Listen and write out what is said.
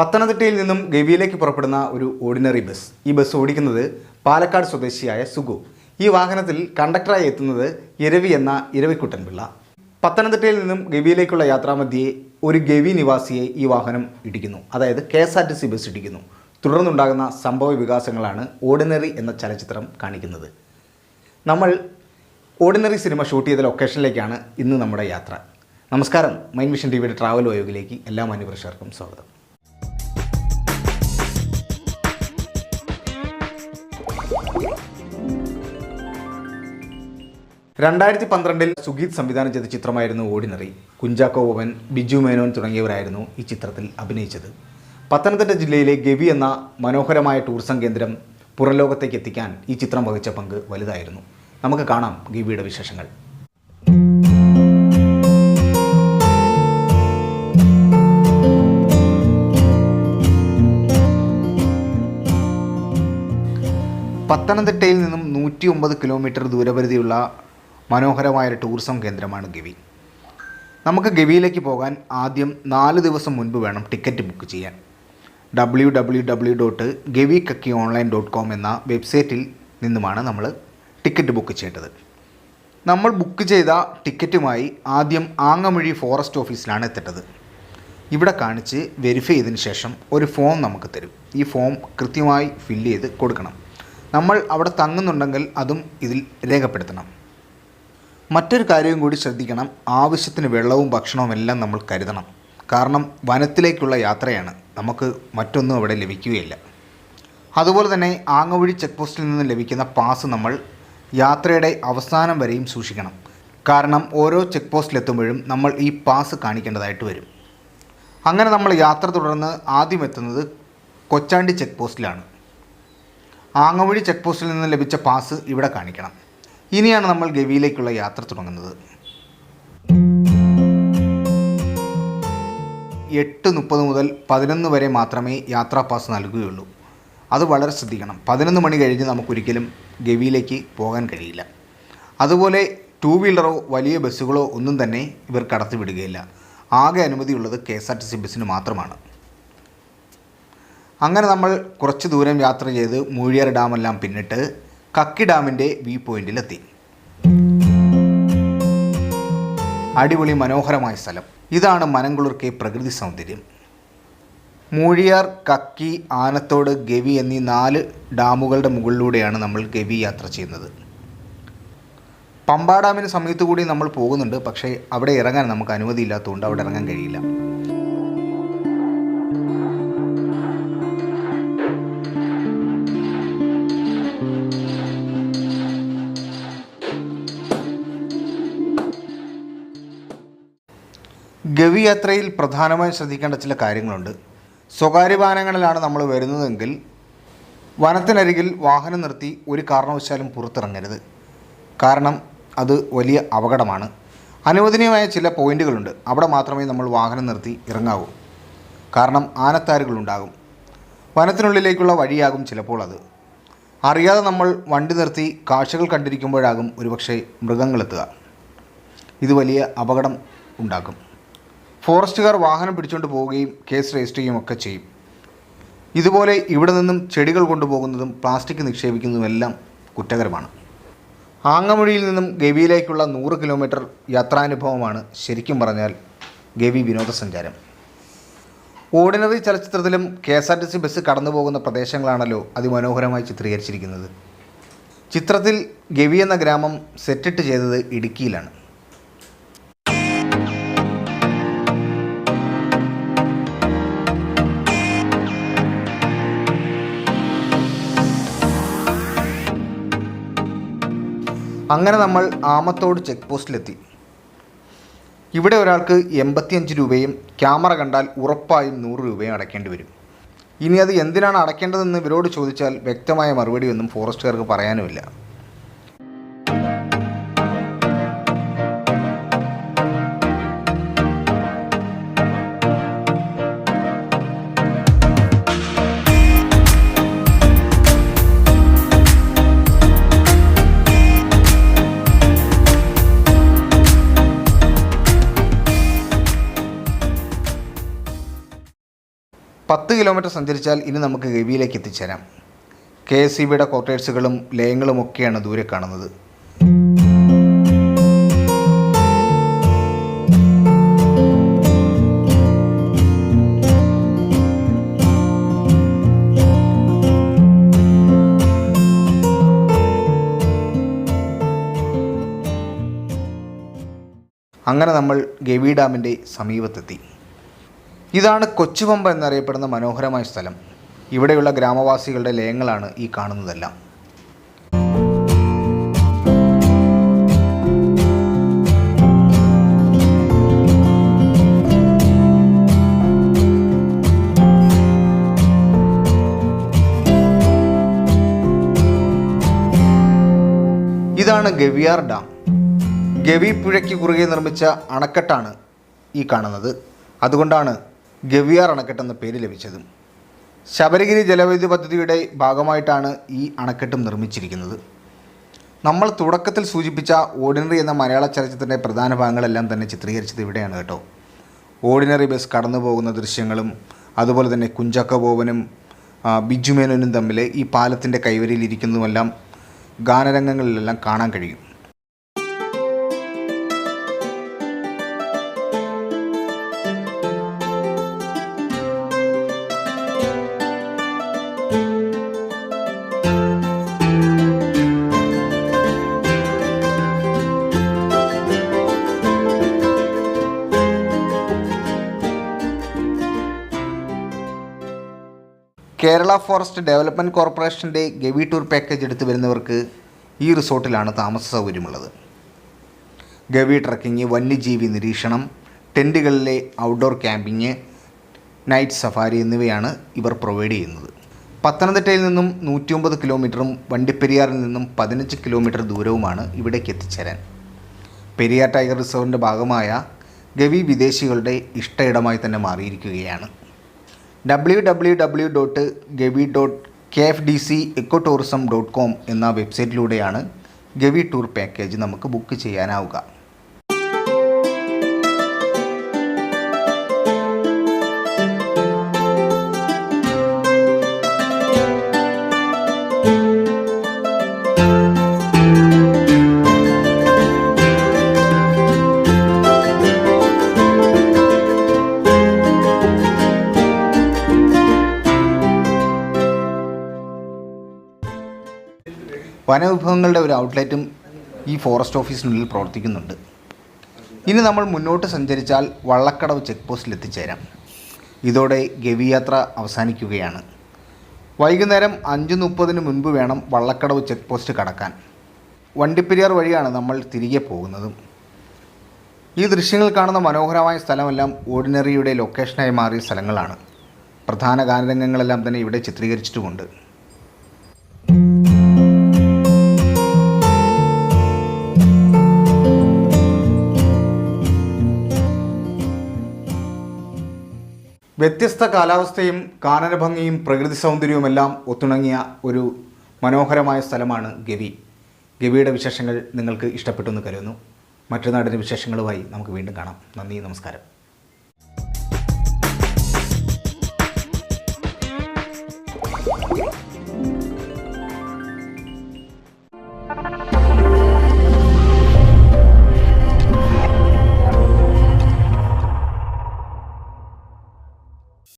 പത്തനംതിട്ടയിൽ നിന്നും ഗവിയിലേക്ക് പുറപ്പെടുന്ന ഒരു ഓർഡിനറി ബസ് ഈ ബസ് ഓടിക്കുന്നത് പാലക്കാട് സ്വദേശിയായ സുഗു. ഈ വാഹനത്തിൽ കണ്ടക്ടറായി എത്തുന്നത് ഇരവി എന്ന ഇരവിക്കുട്ടൻ പിള്ള. പത്തനംതിട്ടയിൽ നിന്നും ഗവിയിലേക്കുള്ള യാത്രാമധ്യേ ഒരു ഗവി നിവാസിയെ ഈ വാഹനം ഇടിക്കുന്നു. അതായത് K S R T C bus ഇടിക്കുന്നു. തുടർന്നുണ്ടാകുന്ന സംഭവ വികാസങ്ങളാണ് ഓർഡിനറി എന്ന ചലച്ചിത്രം കാണിക്കുന്നത്. നമ്മൾ ഓർഡിനറി സിനിമ ഷൂട്ട് ചെയ്ത ലൊക്കേഷനിലേക്കാണ് ഇന്ന് നമ്മുടെ യാത്ര. നമസ്കാരം. മൈൻ മിഷൻ ടി വിയുടെ ട്രാവൽ വയോഗിലേക്ക് എല്ലാ മാന്യപ്രേക്ഷകർക്കും സ്വാഗതം. രണ്ടായിരത്തി പന്ത്രണ്ടിൽ സുഗീത് സംവിധാനം ചെയ്ത ചിത്രമായിരുന്നു ഓർഡിനറി. കുഞ്ചാക്കോ ബോബൻ ബിജു മേനോൻ തുടങ്ങിയവരായിരുന്നു ഈ ചിത്രത്തിൽ അഭിനയിച്ചത്. പത്തനംതിട്ട ജില്ലയിലെ ഗവി എന്ന മനോഹരമായ ടൂറിസം കേന്ദ്രം പുറംലോകത്തേക്ക് എത്തിക്കാൻ ഈ ചിത്രം വഹിച്ച പങ്ക് വലുതായിരുന്നു. നമുക്ക് കാണാം ഗവിയുടെ വിശേഷങ്ങൾ. പത്തനംതിട്ടയിൽ നിന്നും നൂറ്റി ഒമ്പത് കിലോമീറ്റർ ദൂരപരിധിയുള്ള മനോഹരമായ ഒരു ടൂറിസം കേന്ദ്രമാണ് ഗവി. നമുക്ക് ഗവിയിലേക്ക് പോകാൻ ആദ്യം നാല് ദിവസം മുൻപ് വേണം ടിക്കറ്റ് ബുക്ക് ചെയ്യാൻ. W W W dot Gavi Kakki online dot com എന്ന വെബ്സൈറ്റിൽ നിന്നുമാണ് നമ്മൾ ടിക്കറ്റ് ബുക്ക് ചെയ്യേണ്ടത്. നമ്മൾ ബുക്ക് ചെയ്ത ടിക്കറ്റുമായി ആദ്യം ആങ്ങമൊഴി ഫോറസ്റ്റ് ഓഫീസിലാണ് എത്തേണ്ടത്. ഇവിടെ കാണിച്ച് വെരിഫൈ ചെയ്തതിന് ശേഷം ഒരു ഫോം നമുക്ക് തരും. ഈ ഫോം കൃത്യമായി ഫില്ല് ചെയ്ത് കൊടുക്കണം. നമ്മൾ അവിടെ തങ്ങുന്നുണ്ടെങ്കിൽ അതും ഇതിൽ രേഖപ്പെടുത്തണം. മറ്റൊരു കാര്യവും കൂടി ശ്രദ്ധിക്കണം. ആവശ്യത്തിന് വെള്ളവും ഭക്ഷണവും എല്ലാം നമ്മൾ കരുതണം. കാരണം വനത്തിലേക്കുള്ള യാത്രയാണ്. നമുക്ക് മറ്റൊന്നും അവിടെ ലഭിക്കുകയില്ല. അതുപോലെ തന്നെ ആങ്ങവഴി ചെക്ക് പോസ്റ്റിൽ നിന്ന് ലഭിക്കുന്ന പാസ് നമ്മൾ യാത്രയുടെ അവസാനം വരെയും സൂക്ഷിക്കണം. കാരണം ഓരോ ചെക്ക് പോസ്റ്റിലെത്തുമ്പോഴും നമ്മൾ ഈ പാസ് കാണിക്കേണ്ടതായിട്ട് വരും. അങ്ങനെ നമ്മൾ യാത്ര തുടർന്ന് ആദ്യം എത്തുന്നത് കൊച്ചാണ്ടി ചെക്ക് പോസ്റ്റിലാണ്. ആങ്ങവഴി ചെക്ക് പോസ്റ്റിൽ നിന്ന് ലഭിച്ച പാസ് ഇവിടെ കാണിക്കണം. ഇനിയാണ് നമ്മൾ ഗവിയിലേക്കുള്ള യാത്ര തുടങ്ങുന്നത്. എട്ട് മുപ്പത് മുതൽ പതിനൊന്ന് വരെ മാത്രമേ യാത്രാ പാസ് നൽകുകയുള്ളൂ. അത് വളരെ ശ്രദ്ധിക്കണം. പതിനൊന്ന് മണി കഴിഞ്ഞ് നമുക്കൊരിക്കലും ഗവിയിലേക്ക് പോകാൻ കഴിയില്ല. അതുപോലെ ടൂ വീലറോ വലിയ ബസ്സുകളോ ഒന്നും തന്നെ ഇവർ കടത്തിവിടുകയില്ല ആകെ അനുമതിയുള്ളത് K S R T C ബസ്സിന് മാത്രമാണ്. അങ്ങനെ നമ്മൾ കുറച്ച് ദൂരം യാത്ര ചെയ്ത് മൂഴിയാർ ഡാമെല്ലാം പിന്നിട്ട് കക്കി ഡാമിന്റെ വ്യൂ പോയിന്റിലെത്തി അടിപൊളി മനോഹരമായ സ്ഥലം. ഇതാണ് മനംകുളിർക്കെ പ്രകൃതി സൗന്ദര്യം. മൂഴിയാർ കക്കി ആനത്തോട് ഗവി എന്നീ നാല് ഡാമുകളുടെ മുകളിലൂടെയാണ് നമ്മൾ ഗവി യാത്ര ചെയ്യുന്നത്. പമ്പാ ഡാമിന് സമയത്ത് കൂടി നമ്മൾ പോകുന്നുണ്ട് പക്ഷേ അവിടെ ഇറങ്ങാൻ നമുക്ക് അനുമതിയില്ലാത്തതുകൊണ്ട് അവിടെ ഇറങ്ങാൻ കഴിയില്ല. ഗവി യാത്രയിൽ പ്രധാനമായും ശ്രദ്ധിക്കേണ്ട ചില കാര്യങ്ങളുണ്ട്. സ്വകാര്യ വാഹനങ്ങളിലാണ് നമ്മൾ വരുന്നതെങ്കിൽ വനത്തിനരികിൽ വാഹനം നിർത്തി ഒരു കാരണവശാലും പുറത്തിറങ്ങരുത്. കാരണം അത് വലിയ അപകടമാണ്. അനുവദനീയമായ ചില പോയിന്റുകളുണ്ട്. അവിടെ മാത്രമേ നമ്മൾ വാഹനം നിർത്തി ഇറങ്ങാവൂ. കാരണം ആനത്താരുകളുണ്ടാകും വനത്തിനുള്ളിലേക്കുള്ള വഴിയാകും ചിലപ്പോൾ അത്. അറിയാതെ നമ്മൾ വണ്ടി നിർത്തി കാഴ്ചകൾ കണ്ടിരിക്കുമ്പോഴാകും ഒരുപക്ഷെ മൃഗങ്ങളെത്തുക ഇത് വലിയ അപകടം ഉണ്ടാക്കും. ഫോറസ്റ്റുകാർ വാഹനം പിടിച്ചുകൊണ്ട് പോവുകയും കേസ് രജിസ്റ്റർ ചെയ്യുകയും ഒക്കെ ചെയ്യും. ഇതുപോലെ ഇവിടെ നിന്നും ചെടികൾ കൊണ്ടുപോകുന്നതും പ്ലാസ്റ്റിക് നിക്ഷേപിക്കുന്നതുമെല്ലാം കുറ്റകരമാണ്. ആങ്ങമൊഴിയിൽ നിന്നും ഗവിയിലേക്കുള്ള നൂറ് കിലോമീറ്റർ യാത്രാനുഭവമാണ് ശരിക്കും പറഞ്ഞാൽ ഗവി വിനോദസഞ്ചാരം. Ordinary ചലച്ചിത്രത്തിലും K S R T C bus കടന്നു പോകുന്ന പ്രദേശങ്ങളാണല്ലോ അതിമനോഹരമായി ചിത്രീകരിച്ചിരിക്കുന്നത്. ചിത്രത്തിൽ ഗവി എന്ന ഗ്രാമം സെറ്റിട്ട് ചെയ്തത് ഇടുക്കിയിലാണ്. അങ്ങനെ നമ്മൾ ആമത്തോട് ചെക്ക് പോസ്റ്റിലെത്തി ഇവിടെ ഒരാൾക്ക് എൺപത്തിയഞ്ച് രൂപയും ക്യാമറ കണ്ടാൽ ഉറപ്പായും നൂറ് രൂപയും അടയ്ക്കേണ്ടി വരും. ഇനി അത് എന്തിനാണ് അടയ്ക്കേണ്ടതെന്ന് ഇവരോട് ചോദിച്ചാൽ വ്യക്തമായ മറുപടിയൊന്നും ഫോറസ്റ്റുകാർക്ക് പറയാനുമില്ല. പത്ത് കിലോമീറ്റർ സഞ്ചരിച്ചാൽ ഇനി നമുക്ക് ഗവിയിലേക്ക് എത്തിച്ചേരാം. കെ എസ് സി ബിയുടെ ക്വാർട്ടേഴ്സുകളും ലയങ്ങളും ഒക്കെയാണ് ദൂരെ കാണുന്നത്. അങ്ങനെ നമ്മൾ ഗവി ഡാമിന്റെ സമീപത്തെത്തി. ഇതാണ് കൊച്ചുപമ്പ എന്നറിയപ്പെടുന്ന മനോഹരമായ സ്ഥലം. ഇവിടെയുള്ള ഗ്രാമവാസികളുടെ ലയങ്ങളാണ് ഈ കാണുന്നതെല്ലാം. ഇതാണ് ഗവിയാർ ഡാം. ഗവി പുഴയ്ക്ക് കുറുകെ നിർമ്മിച്ച അണക്കെട്ടാണ് ഈ കാണുന്നത്. അതുകൊണ്ടാണ് ഗവിയാർ അണക്കെട്ടെന്ന പേര് ലഭിച്ചതും. ശബരിഗിരി ജലവൈദ്യുതി പദ്ധതിയുടെ ഭാഗമായിട്ടാണ് ഈ അണക്കെട്ടും നിർമ്മിച്ചിരിക്കുന്നത്. നമ്മൾ തുടക്കത്തിൽ സൂചിപ്പിച്ച ഓർഡിനറി എന്ന മലയാള ചലച്ചിത്രത്തിന്റെ പ്രധാന ഭാഗങ്ങളെല്ലാം തന്നെ ചിത്രീകരിച്ചത് ഇവിടെയാണ് കേട്ടോ. ഓർഡിനറി ബസ് കടന്നു പോകുന്ന ദൃശ്യങ്ങളും അതുപോലെ തന്നെ കുഞ്ചക്ക ബോബനും ബിജുമേനോനും തമ്മിൽ ഈ പാലത്തിന്റെ കൈവരിയിൽ ഇരിക്കുന്നതുമെല്ലാം ഗാനരംഗങ്ങളിലെല്ലാം കാണാൻ കഴിയും. കേരള ഫോറസ്റ്റ് ഡെവലപ്മെന്റ് കോർപ്പറേഷന്റെ ഗവി ടൂർ പാക്കേജ് എടുത്തു വരുന്നവർക്ക് ഈ റിസോർട്ടിലാണ് താമസ സൗകര്യമുള്ളത്. ഗവി ട്രക്കിംഗ് വന്യജീവി നിരീക്ഷണം ടെന്റുകളിലെ ഔട്ട്ഡോർ ക്യാമ്പിങ് നൈറ്റ് സഫാരി എന്നിവയാണ് ഇവർ പ്രൊവൈഡ് ചെയ്യുന്നത്. പത്തനംതിട്ടയിൽ നിന്നും നൂറ്റിയൊമ്പത് കിലോമീറ്ററും വണ്ടിപ്പെരിയാറിൽ നിന്നും പതിനഞ്ച് കിലോമീറ്റർ ദൂരവുമാണ് ഇവിടേക്ക് എത്തിച്ചേരാൻ. പെരിയാർ ടൈഗർ റിസർവിന്റെ ഭാഗമായ ഗവി വിദേശികളുടെ ഇഷ്ടയിടമായി തന്നെ മാറിയിരിക്കുകയാണ്. W W W dot Gavi dot K F D C eco tourism dot com എന്ന വെബ്സൈറ്റിലൂടെയാണ് ഗവി ടൂർ പാക്കേജ് നമുക്ക് ബുക്ക് ചെയ്യാനാവുക. വനവിഭവങ്ങളുടെ ഒരു ഔട്ട്ലെറ്റും ഈ ഫോറസ്റ്റ് ഓഫീസിനുള്ളിൽ പ്രവർത്തിക്കുന്നുണ്ട്. ഇനി നമ്മൾ മുന്നോട്ട് സഞ്ചരിച്ചാൽ വള്ളക്കടവ് ചെക്ക് പോസ്റ്റിൽ എത്തിച്ചേരാം. ഇതോടെ ഗവി യാത്ര അവസാനിക്കുകയാണ്. വൈകുന്നേരം അഞ്ച് മുപ്പതിന് മുൻപ് വേണം വള്ളക്കടവ് ചെക്ക് പോസ്റ്റ് കടക്കാൻ. വണ്ടിപ്പെരിയാർ വഴിയാണ് നമ്മൾ തിരികെ പോകുന്നതും. ഈ ദൃശ്യങ്ങൾ കാണുന്ന മനോഹരമായ സ്ഥലമെല്ലാം ഓർഡിനറിയുടെ ലൊക്കേഷനായി മാറിയ സ്ഥലങ്ങളാണ്. പ്രധാന ഗാനരംഗങ്ങളെല്ലാം തന്നെ ഇവിടെ ചിത്രീകരിച്ചിട്ടുമുണ്ട്. വ്യത്യസ്ത കാലാവസ്ഥയും കാനനഭംഗിയും പ്രകൃതി സൗന്ദര്യവുമെല്ലാം ഒത്തുണങ്ങിയ ഒരു മനോഹരമായ സ്ഥലമാണ് ഗവി. ഗവിയുടെ വിശേഷങ്ങൾ നിങ്ങൾക്ക് ഇഷ്ടപ്പെട്ടു എന്ന് കരുതുന്നു. മറ്റു നാടിന്റെ വിശേഷങ്ങളുമായി നമുക്ക് വീണ്ടും കാണാം. നന്ദി നമസ്കാരം.